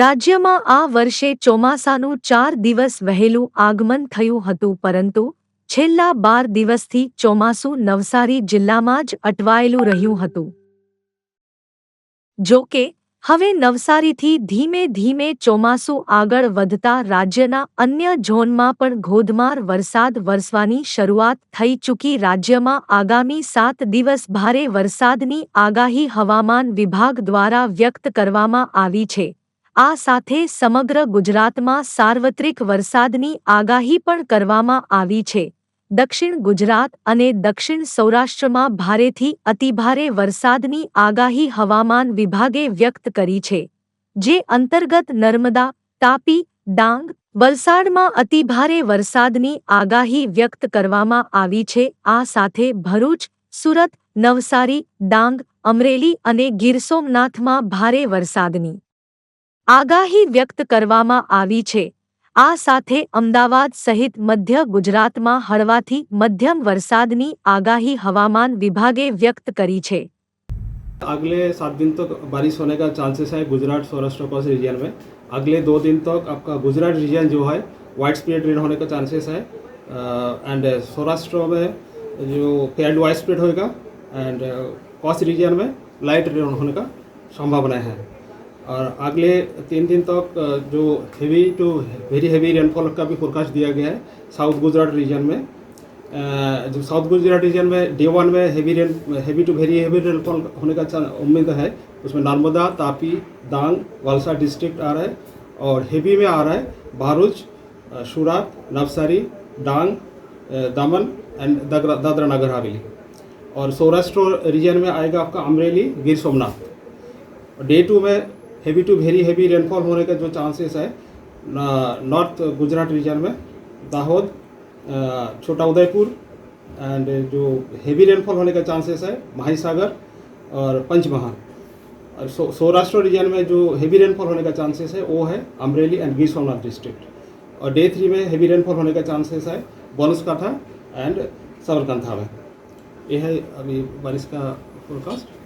રાજ્યમાં આ વર્ષે ચોમાસાનું ચાર દિવસ વહેલું આગમન થયું હતું પરંતુ છેલ્લા બાર દિવસથી ચોમાસું નવસારી જિલ્લામાં જ અટવાયેલું રહ્યું હતું જો કે હવે નવસારીથી ધીમે ધીમે ચોમાસું આગળ વધતા રાજ્યના અન્ય ઝોનમાં પણ ધોધમાર વરસાદ વરસવાની શરૂઆત થઈ ચૂકી રાજ્યમાં આગામી સાત દિવસ ભારે વરસાદની આગાહી હવામાન વિભાગ દ્વારા વ્યક્ત કરવામાં આવી છે આ સાથે સમગ્ર ગુજરાતમાં સાર્વત્રિક વરસાદની આગાહી પણ કરવામાં આવી છે દક્ષિણ ગુજરાત અને દક્ષિણ સૌરાષ્ટ્રમાં ભારેથી અતિભારે વરસાદની આગાહી હવામાન વિભાગે વ્યક્ત કરી છે જે અંતર્ગત નર્મદા તાપી ડાંગ વલસાડમાં અતિભારે વરસાદની આગાહી વ્યક્ત કરવામાં આવી છે આ સાથે ભરૂચ સુરત નવસારી ડાંગ અમરેલી અને ગીર સોમનાથમાં ભારે વરસાદની आगाही व्यक्त करवामा आवी छे આ સાથે અમદાવાદ સહિત મધ્ય ગુજરાતમાં હળવાથી મધ્યમ વરસાદની આગહી હવામાન વિભાગે વ્યક્ત કરી છે આગલે 7 દિવસ તો બારિશ હોને કા ચાન્સીસ હે ગુજરાત ઓરિસ્સા કોસ રિજન મે આગલે 2 દિવસ તક આપકા ગુજરાત રિજન જો હે વાઇડ સ્પીર રેન હોને કા ચાન્સીસ હે એન્ડ ઓરિસ્સા મે જો કેડ વાઇડ સ્પીર હોएगा एंड કોસ્ટ રિજન મે લાઇટ રેન હોને કા સંભાવના હે और अगले तीन दिन तक तो जो heavy to very heavy rainfall का भी फोरकास्ट दिया गया है साउथ गुजरात रीजन में जो साउथ गुजरात रीजन में डे वन में heavy rain heavy to very heavy rainfall होने का उम्मीद है उसमें नर्मदा तापी दांग वालसा डिस्ट्रिक्ट आ रहा है और हेवी में आ रहा है भारूच सूरत नवसारी डांग दामन एंड दादरा नगर हवेली और सौराष्ट्र रीजन में आएगा आपका अमरेली गिर सोमनाथ डे टू में heavy to very heavy rainfall होने का जो चांसेस है नॉर्थ गुजरात रीजन में दाहोद छोटा उदयपुर एंड जो हैवी रेनफॉल होने का चांसेस है महासागर और पंचमहाल और सो, सौराष्ट्र रीजन में जो हैवी रेनफॉल होने का चांसेस है वो है अमरेली एंड गिर सोमनाथ डिस्ट्रिक्ट और डे थ्री में हैवी रेनफॉल होने का चांसेस है बनसकाठा एंड सबरकंथा में यह है अभी बारिश का फोरकास्ट